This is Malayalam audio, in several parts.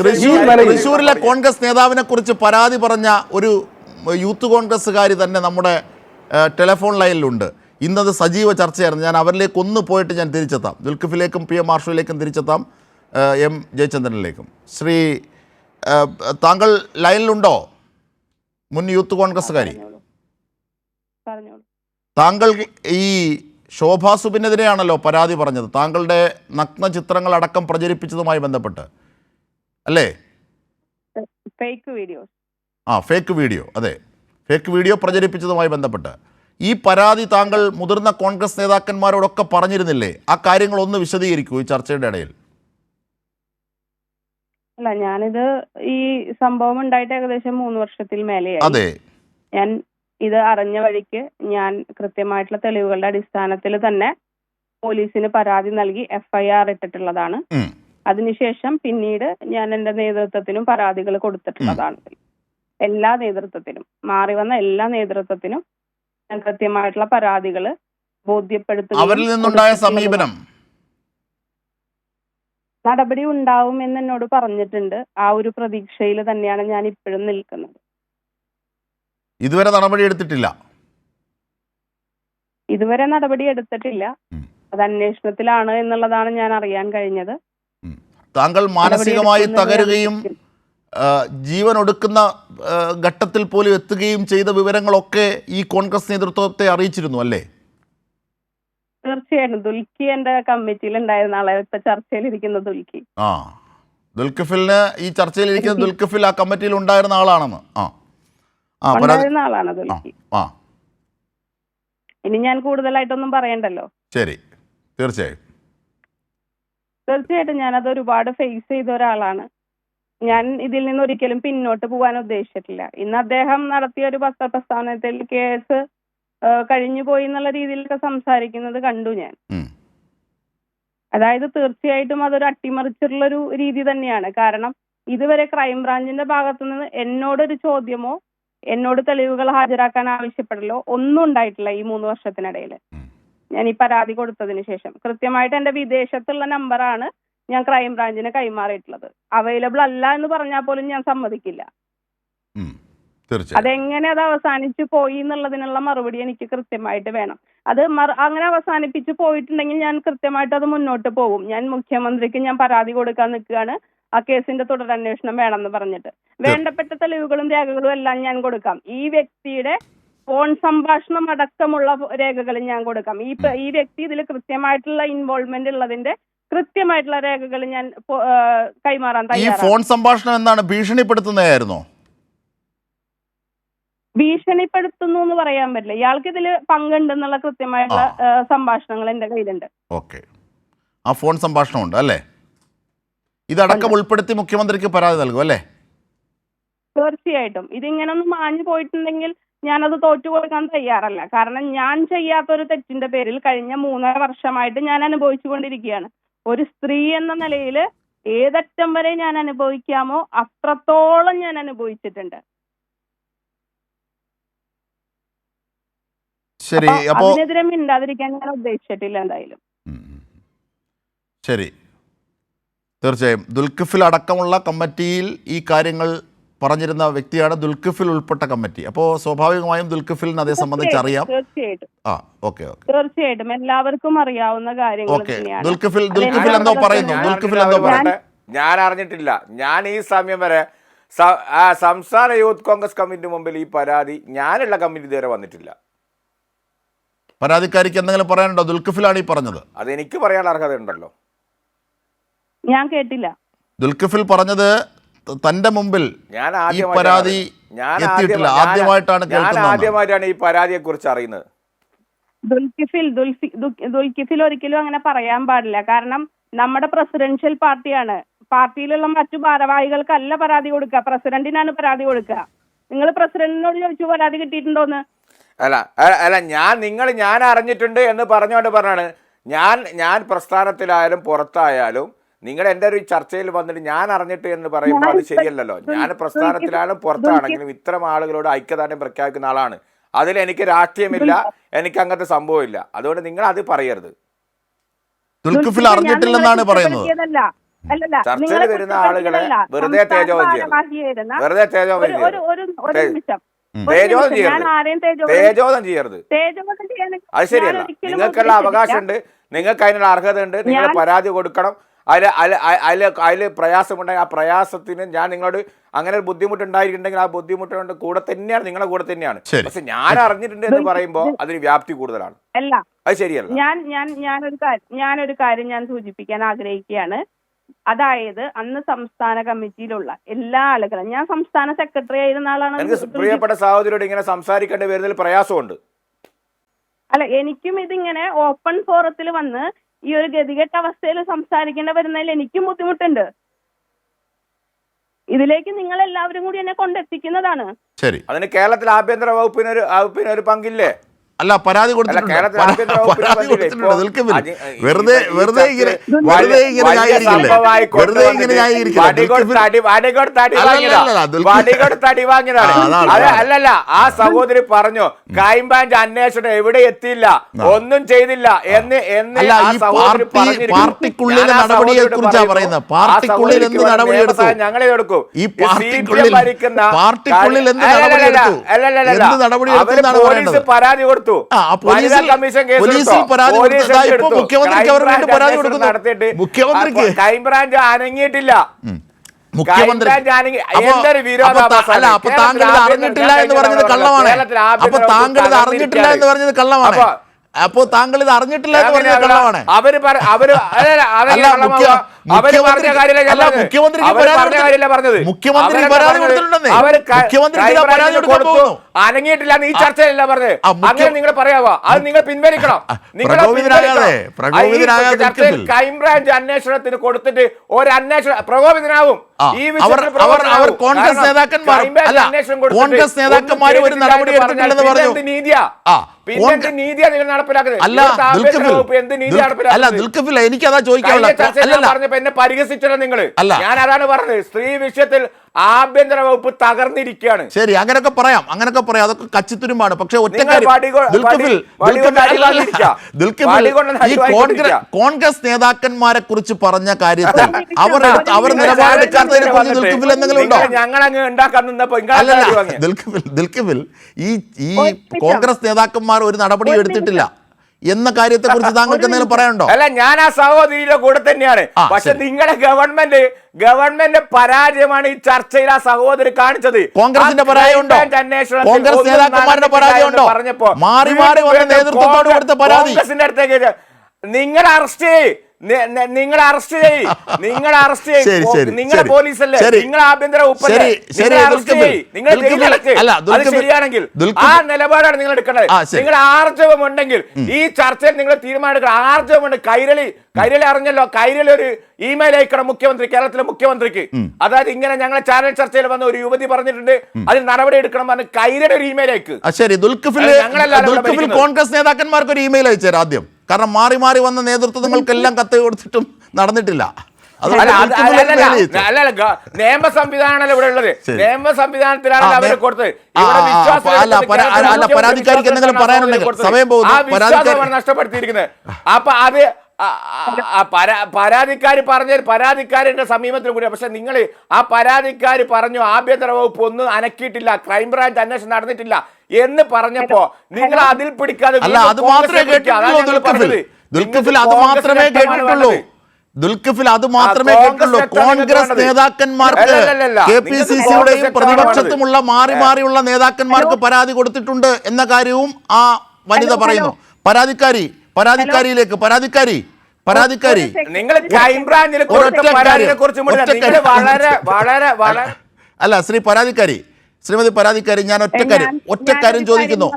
തൃശൂർ തൃശ്ശൂരിലെ കോൺഗ്രസ് നേതാവിനെ കുറിച്ച് പരാതി പറഞ്ഞ ഒരു യൂത്ത് കോൺഗ്രസ്സുകാരി തന്നെ നമ്മുടെ ടെലിഫോൺ ലൈനിലുണ്ട്. ഇന്നത് സജീവ ചർച്ചയായിരുന്നു. ഞാൻ അവരിലേക്ക് ഒന്ന് പോയിട്ട് ഞാൻ തിരിച്ചെത്താം. ദുൽഖിഫിലേക്കും പി എം മാർഷലിലേക്കും തിരിച്ചെത്താം. എം ജയചന്ദ്രനിലേക്കും. ശ്രീ താങ്കൾ ലൈനിലുണ്ടോ? മുൻ യൂത്ത് കോൺഗ്രസ്സുകാരി. താങ്കൾ ഈ ശോഭാ സുബിനെതിരെയാണല്ലോ പരാതി പറഞ്ഞത്. താങ്കളുടെ നഗ്ന ചിത്രങ്ങൾ അടക്കം പ്രചരിപ്പിച്ചതുമായി ബന്ധപ്പെട്ട്. അല്ലേ? ഫേക്ക് വീഡിയോസ് ആ ഫേക്ക് വീഡിയോ അതെ. ഫേക്ക് വീഡിയോ പ്രചരിപ്പിച്ചതുമായി ബന്ധപ്പെട്ട്. ഈ പരാതി താങ്കൾ മുതിർന്ന കോൺഗ്രസ് നേതാക്കന്മാരോടൊക്കെ പറഞ്ഞിരുന്നില്ലേ? ആ കാര്യങ്ങൾ ഒന്ന് വിശദീകരിക്കൂ ഈ ചർച്ചയുടെ ഇടയിൽ. അല്ല ഞാനിത് ഈ സംഭവം ഉണ്ടായിട്ട് ഏകദേശം മൂന്ന് വർഷത്തിൽ മേലെയായി. അതെ. ഞാൻ ഇത് അറിഞ്ഞ വഴിക്ക് ഞാൻ കൃത്യമായിട്ടുള്ള തെളിവുകളുടെ അടിസ്ഥാനത്തിൽ തന്നെ പോലീസിന് പരാതി നൽകി എഫ്ഐആർ ഇട്ടിട്ടുള്ളതാണ്. അതിനുശേഷം പിന്നീട് ഞാൻ എന്റെ നേതൃത്വത്തിനും പരാതികൾ കൊടുത്തിട്ടുള്ളതാണ്. എല്ലാ നേതൃത്വത്തിനും മാറി വന്ന എല്ലാ നേതൃത്വത്തിനും ഞാൻ കൃത്യമായിട്ടുള്ള പരാതികൾ ബോധ്യപ്പെടുത്തുക അവരിൽ നിന്നുണ്ടായ സമീപനം? നടപടി ഉണ്ടാവും എന്ന് എന്നോട് പറഞ്ഞിട്ടുണ്ട്. ആ ഒരു പ്രതീക്ഷയിൽ തന്നെയാണ് ഞാൻ ഇപ്പോഴും നിൽക്കുന്നത്. ഇതുവരെ നടപടി എടുത്തിട്ടില്ല? ഇതുവരെ നടപടി എടുത്തിട്ടില്ല. അത് അന്വേഷണത്തിലാണ് എന്നുള്ളതാണ് ഞാൻ അറിയാൻ കഴിഞ്ഞത്. താങ്കൾ മാനസികമായി തകരുകയും ജീവൻ ഒടുക്കുന്ന ഘട്ടത്തിൽ പോലും എത്തുകയും ചെയ്ത വിവരങ്ങളൊക്കെ ഈ കോൺഗ്രസ് നേതൃത്വത്തെ അറിയിച്ചിരുന്നു അല്ലേ? തീർച്ചയായിട്ടും. ദുൽഖി എന്റെ കമ്മിറ്റിയിൽ ഉണ്ടായിരുന്ന ആളെ. ഇപ്പൊ ചർച്ചയിലിരിക്കുന്ന ദുൽഖി. ആ. ദുൽഖിഫിലിന് ഈ ചർച്ചയിലിരിക്കുന്ന ദുൽഖഫിൽ ആ കമ്മിറ്റിയിൽ ഉണ്ടായിരുന്ന ആളാണെന്ന്. ആ. ആ ആളാണ് ആ. ഇനി ഞാൻ കൂടുതലായിട്ടൊന്നും പറയണ്ടല്ലോ. ശരി. തീർച്ചയായും. തീർച്ചയായിട്ടും ഞാനത് ഒരുപാട് ഫേസ് ചെയ്ത ഒരാളാണ്. ഞാൻ ഇതിൽ നിന്ന് ഒരിക്കലും പിന്നോട്ട് പോകാൻ ഉദ്ദേശിച്ചിട്ടില്ല. ഇന്ന് അദ്ദേഹം നടത്തിയ ഒരു പത്ര പ്രസ്താവനത്തിൽ കേസ് കഴിഞ്ഞു പോയി എന്നുള്ള രീതിയിലൊക്കെ സംസാരിക്കുന്നത് കണ്ടു ഞാൻ. അതായത് തീർച്ചയായിട്ടും അതൊരു അട്ടിമറിച്ചിട്ടുള്ളൊരു രീതി തന്നെയാണ്. കാരണം ഇതുവരെ ക്രൈംബ്രാഞ്ചിന്റെ ഭാഗത്തു നിന്ന് എന്നോടൊരു ചോദ്യമോ എന്നോട് തെളിവുകൾ ഹാജരാക്കാൻ ആവശ്യപ്പെടലോ ഒന്നും ഉണ്ടായിട്ടില്ല ഈ മൂന്ന് വർഷത്തിനിടയിൽ. ഞാൻ ഈ പരാതി കൊടുത്തതിന് ശേഷം. കൃത്യമായിട്ട് എന്റെ വിദേശത്തുള്ള നമ്പറാണ് ഞാൻ ക്രൈംബ്രാഞ്ചിന് കൈമാറിയിട്ടുള്ളത്. അവൈലബിൾ അല്ല എന്ന് പറഞ്ഞാൽ പോലും ഞാൻ സമ്മതിക്കില്ല. അതെങ്ങനെ അത് അവസാനിച്ചു പോയി എന്നുള്ളതിനുള്ള മറുപടി എനിക്ക് കൃത്യമായിട്ട് വേണം. അത് അങ്ങനെ അവസാനിപ്പിച്ചു പോയിട്ടുണ്ടെങ്കിൽ ഞാൻ കൃത്യമായിട്ട് അത് മുന്നോട്ട് പോകും. ഞാൻ മുഖ്യമന്ത്രിക്ക് ഞാൻ പരാതി കൊടുക്കാൻ നിൽക്കുകയാണ്. ആ കേസിന്റെ തുടരന്വേഷണം വേണമെന്ന് പറഞ്ഞിട്ട്. വേണ്ടപ്പെട്ട തെളിവുകളും രേഖകളും എല്ലാം ഞാൻ കൊടുക്കാം. ഈ വ്യക്തിയുടെ ഫോൺ സംഭാഷണം അടക്കമുള്ള രേഖകൾ ഞാൻ കൊടുക്കാം. ഈ ഈ വ്യക്തി ഇതിൽ കൃത്യമായിട്ടുള്ള ഇൻവോൾവ്മെന്റ് ഉള്ളതിന്റെ കൃത്യമായിട്ടുള്ള രേഖകൾ ഞാൻ കൈമാറാൻ ഈ തയ്യാറാണ്. ഫോൺ സംഭാഷണം എന്താണ് ഭീഷണിപ്പെടുത്തുന്നതായിരുന്നോ? ഭീഷണിപ്പെടുത്തുന്നു എന്ന് പറയാൻ പറ്റില്ല. ഇയാൾക്ക് ഇതിൽ പങ്കുണ്ടെന്നുള്ള കൃത്യമായിട്ടുള്ള. സംഭാഷണങ്ങൾ എന്റെ കയ്യിലുണ്ട്. ഓക്കെ. ആ ഫോൺ സംഭാഷണം ഉണ്ട് അല്ലേ? ഇതടക്കം ഉൾപ്പെടുത്തി മുഖ്യമന്ത്രിക്ക് പരാതി നൽകും അല്ലേ? തീർച്ചയായിട്ടും. ഇതിങ്ങനൊന്നും ഒന്ന് മാഞ്ഞു പോയിട്ടുണ്ടെങ്കിൽ ഞാനത് തോറ്റു കൊടുക്കാൻ തയ്യാറല്ല. കാരണം ഞാൻ ചെയ്യാത്തൊരു തെറ്റിന്റെ പേരിൽ കഴിഞ്ഞ മൂന്നര വർഷമായിട്ട് ഞാൻ അനുഭവിച്ചുകൊണ്ടിരിക്കുകയാണ്. ഒരു സ്ത്രീ എന്ന നിലയിൽ ഏതറ്റം വരെ ഞാൻ അനുഭവിക്കാമോ അത്രത്തോളം ഞാൻ അനുഭവിച്ചിട്ടുണ്ട്. ശരി അപ്പൊ അതിനെതിരെ മിണ്ടാതിരിക്കാൻ ഞാൻ ഉദ്ദേശിച്ചിട്ടില്ല എന്തായാലും. ശരി. തീർച്ചയായും ദുൽഖിഫിൽ അടക്കമുള്ള കമ്മിറ്റിയിൽ ഈ കാര്യങ്ങൾ പറഞ്ഞിരുന്ന വ്യക്തിയാണ് ദുൽഖിഫിൽ ഉൾപ്പെട്ട കമ്മിറ്റി. അപ്പോൾ സ്വാഭാവികമായും ദുൽഖിഫിലിന് അതേ സംബന്ധിച്ച് അറിയാം. തീർച്ചയായിട്ടും. ആ ഓക്കെ ഓക്കെ. തീർച്ചയായിട്ടും. എല്ലാവർക്കും അറിയാവുന്ന കാര്യങ്ങൾ ദുൽഖിഫിൽ ദുൽഖിഫിൽ എന്തോ പറയുന്നു? ഞാൻ ദുൽഖിഫിൽ അറിഞ്ഞിട്ടില്ല, എന്തോ പറയട്ടെ. ഞാൻ അറിഞ്ഞിട്ടില്ല. ഞാൻ ഈ സമയം വരെ ആ സംസ്ഥാന യൂത്ത് കോൺഗ്രസ് കമ്മിറ്റി മുമ്പിൽ ഈ പരാതി ഞാനുള്ള കമ്മിറ്റി ഇതുവരെ വന്നിട്ടില്ല. പരാതിക്കാരിക്ക് എന്തെങ്കിലും പറയാനുണ്ടോ? ദുൽഖിഫിലാണ് ഈ പറഞ്ഞത്. അത് എനിക്ക് പറയാനുള്ള അർഹത ഉണ്ടല്ലോ ഞാൻ കേട്ടില്ല. ദുൽഖിഫിൽ പറഞ്ഞത് തന്റെ മുമ്പിൽ ഞാൻ ഈ ആദ്യമായിട്ടാണ് പരാതി ഞാൻ എത്തിയിട്ടില്ല. ആദ്യമായി- ആദ്യമായിട്ടാണ് ഞാൻ കേൾക്കുന്നത്. ആദ്യമായിട്ടാണ് ഈ പരാതിയെ കുറിച്ച് അറിയുന്നത്. ദുൽഖിഫിൽ ദുൽഖിഫിൽ ഒരിക്കലും അങ്ങനെ പറയാൻ പാടില്ല. കാരണം നമ്മുടെ പ്രസിഡൻഷ്യൽ പാർട്ടിയാണ്. പാർട്ടിയിലുള്ള മറ്റു ഭാരവാഹികൾക്കല്ല പരാതി കൊടുക്കുക. പ്രസിഡന്റിനാണ് പരാതി കൊടുക്കുക. നിങ്ങൾ പ്രസിഡന്റിനോട് ചോദിച്ചു പരാതി കിട്ടിയിട്ടുണ്ടോന്ന്? അല്ല അല്ല ഞാൻ നിങ്ങൾ ഞാൻ അറിഞ്ഞിട്ടുണ്ട് എന്ന് പറഞ്ഞുകൊണ്ട് പറഞ്ഞാണ്. ഞാൻ ഞാൻ പ്രസ്ഥാനത്തിലായാലും പുറത്തായാലും നിങ്ങൾ എന്റെ ഒരു ചർച്ചയിൽ വന്നിട്ട് ഞാൻ അറിഞ്ഞിട്ട് എന്ന് പറയുമ്പോൾ അത് ശരിയല്ലല്ലോ. ഞാൻ പ്രസ്ഥാനത്തിലാണ് പ്രസ്ഥാനത്തിലായാലും പുറത്താണെങ്കിലും ഇത്തരം ആളുകളോട് ഐക്യദാർഢ്യം പ്രഖ്യാപിക്കുന്ന ആളാണ്. അതിൽ എനിക്ക് രാഷ്ട്രീയമില്ല എനിക്ക് അങ്ങനത്തെ സംഭവമില്ല. അതുകൊണ്ട് നിങ്ങൾ അത് പറയരുത്. അറിഞ്ഞിട്ടില്ലെന്നാണ് പറയുന്നത്. അല്ലല്ല ചർച്ചയിൽ വരുന്ന ആളുകളെ വെറുതെ തേജോവധം വെറുതെ തേജോവധം ഒരു ഒരു ചെയ്യരുത്. തേജോധം ചെയ്യരുത്. അത് ശരിയല്ല. നിങ്ങൾക്കുള്ള. അവകാശമുണ്ട്. നിങ്ങൾക്ക് അതിനുള്ള അർഹത ഉണ്ട് നിങ്ങൾ പരാതി കൊടുക്കണം. അതിൽ അതിൽ അതിൽ അതിൽ പ്രയാസമുണ്ടെങ്കിൽ ആ പ്രയാസത്തിന് ഞാൻ നിങ്ങളോട് അങ്ങനെ ഒരു ബുദ്ധിമുട്ടുണ്ടായിട്ടുണ്ടെങ്കിൽ ആ ബുദ്ധിമുട്ടുകൊണ്ട് കൂടെ തന്നെയാണ് നിങ്ങളുടെ കൂടെ തന്നെയാണ്. പക്ഷെ ഞാൻ അറിഞ്ഞിട്ടുണ്ട് എന്ന് പറയുമ്പോൾ അതിന് വ്യാപ്തി കൂടുതലാണ്. അല്ല. അത് ശരിയല്ല. ഞാൻ ഞാൻ ഞാനൊരു കാര്യം ഞാനൊരു കാര്യം ഞാൻ സൂചിപ്പിക്കാൻ ആഗ്രഹിക്കുകയാണ്. അതായത് അന്ന് സംസ്ഥാന കമ്മിറ്റിയിലുള്ള എല്ലാ ആളുകളും ഞാൻ സംസ്ഥാന സെക്രട്ടറി ആയിരുന്ന ആളാണ് എനിക്ക് പ്രിയപ്പെട്ട സഹോദരിയോട് ഇങ്ങനെ സംസാരിക്കേണ്ടി വരുന്നതിൽ പ്രയാസമുണ്ട്. അല്ല എനിക്കും ഇതിങ്ങനെ ഓപ്പൺ ഫോറത്തിൽ വന്ന് ഈ ഒരു ഗതികെട്ട അവസ്ഥയിൽ സംസാരിക്കേണ്ട വരുന്നതിൽ എനിക്കും ബുദ്ധിമുട്ടുണ്ട്. ഇതിലേക്ക് നിങ്ങൾ എല്ലാവരും കൂടി എന്നെ കൊണ്ടെത്തിക്കുന്നതാണ്. ശരി. അതിന് കേരളത്തിൽ ആഭ്യന്തര വകുപ്പിനൊരു വകുപ്പിനൊരു പങ്കില്ലേ? അല്ല പരാതി കൊടുത്തിട്ടുണ്ട്. പരാതി? കൊടുത്തിട്ടുണ്ട്. നിൽക്കുന്നില്ല വെറുതെ വെറുതെ ഇങ്ങനെ വെറുതെ ഇങ്ങനെ ന്യായീകരിക്കില്ലേ വെറുതെ ഇങ്ങനെ. അല്ലല്ല ആ സഹോദരി പറഞ്ഞു ക്രൈംബ്രാഞ്ച് അന്വേഷണം എവിടെ എത്തിയില്ല? ഒന്നും ചെയ്തില്ല. എന്ന് എന്ന്. പാർട്ടിക്കുള്ളിലെ നടപടിയെ കുറിച്ചാണ് പറയുന്നത്. പാർട്ടിക്കുള്ളിൽ എന്ത് നടപടി എടുത്തു? ഞങ്ങളെ എടുക്കും. ഈ പാർട്ടിക്കുള്ളിൽ- ഭരിക്കുന്ന പാർട്ടിക്കുള്ളിൽ എന്ത് നടപടി എടുത്തു? എന്ത് നടപടി എടുത്തു പരാതി കൊടുത്തു. ആ പോലീസിൽ- പരാതി എടുത്തു. മുഖ്യമന്ത്രിക്ക് അവർ വീണ്ടും പരാതി കൊടുക്കുന്നു. മുഖ്യമന്ത്രിക്ക്? ക്രൈംബ്രാഞ്ച് അനങ്ങിയിട്ടില്ല. മുഖ്യമന്ത്രി അല്ല അപ്പൊ താങ്കൾ ഇത് അറിഞ്ഞിട്ടില്ല എന്ന് പറഞ്ഞത് കള്ളമാണ്. അപ്പൊ താങ്കൾ ഇത് അറിഞ്ഞിട്ടില്ല എന്ന് പറഞ്ഞത് കള്ളമാണ്. അപ്പൊ താങ്കൾ ഇത് അറിഞ്ഞിട്ടില്ല എന്ന് പറഞ്ഞത് കള്ളമാണ്. അവർ അവർ അല്ല, അനങ്ങിയിട്ടില്ല ഈ ചർച്ചയല്ല പറഞ്ഞത്? അങ്ങനെ നിങ്ങൾ പറയാവോ? അത് നിങ്ങൾ പിൻവലിക്കണം. നിങ്ങൾ. ക്രൈംബ്രാഞ്ച് അന്വേഷണത്തിന് കൊടുത്തിട്ട് ഒരു അന്വേഷണം പ്രകോപിതനാവും ഈ അവർ കോൺഗ്രസ് നേതാക്കന്മാർ കോൺഗ്രസ് നേതാക്കന്മാരും നേതാക്കന്മാർ ഒരു നടപടി എടുത്തിട്ടില്ലെന്ന് പറഞ്ഞു. നീതിയാ? അല്ല എന്ത് അല്ല നടപ്പിലാക്കുന്നത്? എനിക്കതാ കഴിഞ്ഞ പറഞ്ഞപ്പോ എന്നെ പരിഹസിച്ചല്ലോ നിങ്ങൾ അല്ല. ഞാൻ അതാണ് പറഞ്ഞത്. സ്ത്രീ വിഷയത്തിൽ ആഭ്യന്തര വകുപ്പ് തകർന്നിരിക്കുകയാണ്. ശരി അങ്ങനെയൊക്കെ പറയാം. അങ്ങനെയൊക്കെ പറയാം. അതൊക്കെ കച്ചിത്തുരുമ്പാണ്. പക്ഷെ കോൺഗ്രസ് നേതാക്കന്മാരെ കുറിച്ച് പറഞ്ഞ കാര്യത്തിൽ അവർ അവർ നിലപാടെടുക്കാത്തതിനെ കുറിച്ച് ദുൽഖിഫിൽ എന്തെങ്കിലും ഉണ്ടോ? അല്ലല്ല. ദുൽഖിഫിൽ ദുൽഖിഫിൽ ഈ ഈ കോൺഗ്രസ് നേതാക്കന്മാർ ഒരു നടപടിയും എടുത്തിട്ടില്ല. എന്ന കാര്യത്തെ കുറിച്ച് താങ്കൾക്ക് എന്തെങ്കിലും പറയാനുണ്ടോ അല്ല ഞാൻ ആ സഹോദരിയുടെ കൂടെ തന്നെയാണ് പക്ഷെ. നിങ്ങളുടെ ഗവൺമെന്റ് ഗവൺമെന്റ് പരാജയമാണ് ഈ ചർച്ചയിൽ ആ സഹോദരി കാണിച്ചത് കോൺഗ്രസിന്റെ ആ പരാജയം ഉണ്ടോ? ക്രൈം അന്വേഷണത്തിൽ കോൺഗ്രസ് നേതാക്കന്മാരുടെ പരാജയമുണ്ടോ പറഞ്ഞപ്പോ മാറി മാറി വന്ന നേതൃത്വത്തോട് കൊടുത്ത പരാതി. കോൺഗ്രസിന്റെ അടുത്തേക്ക് നിങ്ങൾ അറസ്റ്റ് ചെയ്യ് നിങ്ങൾ അറസ്റ്റ് ചെയ്യ്. നിങ്ങൾ അറസ്റ്റ് ശരി, നിങ്ങൾ പോലീസല്ലേ? നിങ്ങൾ ആഭ്യന്തര ശരി, നിങ്ങൾ അറസ്റ്റ്. ചെയ്യ്. നിങ്ങൾ അത് ശരിയാണെങ്കിൽ ആ നിലപാടാണ് നിങ്ങൾ എടുക്കേണ്ടത്. നിങ്ങൾ ആർജവം ഉണ്ടെങ്കിൽ ഈ ചർച്ചയിൽ നിങ്ങൾ തീരുമാനമെടുക്കണം. ആർജവമുണ്ട്. കൈരളി കൈരളി അറിഞ്ഞല്ലോ. കൈരളി ഒരു ഇമെയിൽ അയക്കണം മുഖ്യമന്ത്രി കേരളത്തിലെ മുഖ്യമന്ത്രിക്ക്. അതായത് ഇങ്ങനെ ഞങ്ങളെ ചാനൽ ചർച്ചയിൽ വന്ന ഒരു യുവതി പറഞ്ഞിട്ടുണ്ട്. അതിന് നടപടി എടുക്കണം പറഞ്ഞ് കൈരളി ഒരു ഇമെയിൽ അയക്ക് ശരി. കോൺഗ്രസ് നേതാക്കന്മാർക്ക് ഒരു ഇമെയിൽ അയച്ചു ആദ്യം. കാരണം മാറി മാറി വന്ന നേതൃത്വങ്ങൾക്കെല്ലാം കത്ത് കൊടുത്തിട്ടും നടന്നിട്ടില്ല. നിയമ സംവിധാനമല്ല ഇവിടെ ഉള്ളത്. നിയമ സംവിധാനത്തിലാണ് ആ, അവർ കൊടുത്തത് അല്ല, പരാതിക്കാരിക്ക് എന്തെങ്കിലും പറയാനുണ്ടെങ്കിൽ സമയം പോകുന്നു. നഷ്ടപ്പെടുത്തിയിരിക്കുന്നത് അപ്പൊ അത് ആ- ആ- ആ പരാ- പരാതിക്കാര് പറഞ്ഞ പരാതിക്കാരുടെ സമീപത്തിൽ കൂടി പക്ഷെ നിങ്ങൾ ആ പരാതിക്കാര് പറഞ്ഞു ആഭ്യന്തര വകുപ്പ് ഒന്നും അനക്കിയിട്ടില്ല ക്രൈംബ്രാഞ്ച് അന്വേഷണം നടന്നിട്ടില്ല എന്ന് പറഞ്ഞപ്പോ നിങ്ങൾ അതിൽ പിടിക്കാതെ അല്ല അത് മാത്രമേ കേട്ടിട്ടുള്ളൂ ദുൽഖഫിൽ. അത് മാത്രമേ കേട്ടിട്ടുള്ളൂ. ദുൽഖഫിൽ അത് മാത്രമേ കോൺഗ്രസ് കേട്ടിട്ടുള്ളൂ. കോൺഗ്രസ്. നേതാക്കന്മാർക്ക്. കെ പി സി സിയുടെയും പ്രതിപക്ഷത്തുമുള്ള മാറി മാറിയുള്ള നേതാക്കന്മാർക്ക് പരാതി കൊടുത്തിട്ടുണ്ട് എന്ന കാര്യവും ആ വനിത പറയുന്നു. പരാതിക്കാരി പരാതിക്കാരിയിലേക്ക് പരാതിക്കാരി പരാതിക്കാരി. നിങ്ങൾ ക്രൈംബ്രാഞ്ചിനെ കുറിച്ച്. വളരെ വളരെ വളരെ അല്ല ശ്രീ പരാതിക്കാരി ശ്രീമതി പരാതിക്കാരി ഞാൻ ഒറ്റ ഒറ്റക്കാര്യം കാര്യം ഒറ്റ കാര്യം ചോദിക്കുന്നു.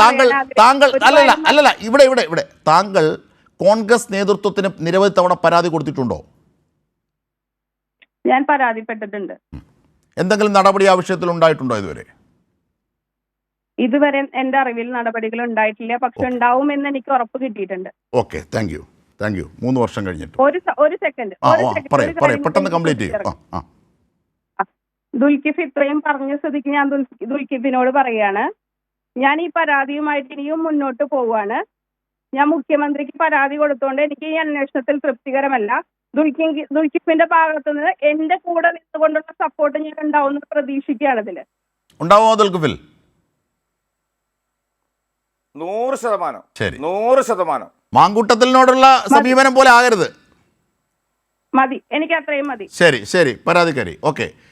താങ്കൾ താങ്കൾ അല്ലല്ല അല്ലല്ല ഇവിടെ ഇവിടെ ഇവിടെ. താങ്കൾ കോൺഗ്രസ് നേതൃത്വത്തിന് നിരവധി തവണ പരാതി കൊടുത്തിട്ടുണ്ടോ? ഞാൻ പരാതിപ്പെട്ടിട്ടുണ്ട്. എന്തെങ്കിലും നടപടി ആ വിഷയത്തിൽ ഉണ്ടായിട്ടുണ്ടോ ഇതുവരെ? ഇതുവരെ എന്റെ അറിവിൽ നടപടികൾ ഉണ്ടായിട്ടില്ല. പക്ഷെ ഉണ്ടാവും എന്ന് എനിക്ക് ഉറപ്പ് കിട്ടിയിട്ടുണ്ട്. Okay thank you. Thank you. മൂന്ന് വർഷം കഴിഞ്ഞിട്ട്. ഒരു ഒരു സെക്കൻഡ് പെട്ടെന്ന് കംപ്ലീറ്റ് ചെയ്യും. ദുൽഖിഫ് ഇത്രയും പറഞ്ഞ സ്ഥിതിക്ക് ഞാൻ ദുൽ- ദുൽഖിഫിനോട് പറയാണ്. ഞാൻ ഈ പരാതിയുമായിട്ട് ഇനിയും മുന്നോട്ട് പോവാണ് ഞാൻ മുഖ്യമന്ത്രിക്ക് പരാതി കൊടുത്തോണ്ട് എനിക്ക് ഈ അന്വേഷണത്തിൽ തൃപ്തികരമല്ല. ദുൽഖി ദുൽഖിഫിന്റെ ഭാഗത്തു നിന്ന് എന്റെ കൂടെ നിന്നുകൊണ്ടുള്ള സപ്പോർട്ട് ഞാൻ ഉണ്ടാവുമെന്ന് പ്രതീക്ഷിക്കുകയാണ് ഇതിൽ. ഉണ്ടാവുമോ ദുൽഖിഫിൽ? നൂറ് ശതമാനം. ശരി. നൂറ് ശതമാനം. മാങ്കൂട്ടത്തിനോടുള്ള സമീപനം പോലെ ആകരുത്. മതി. എനിക്ക് അത്രയും മതി. ശരി ശരി. പരാതിക്കാരി. ഓക്കെ.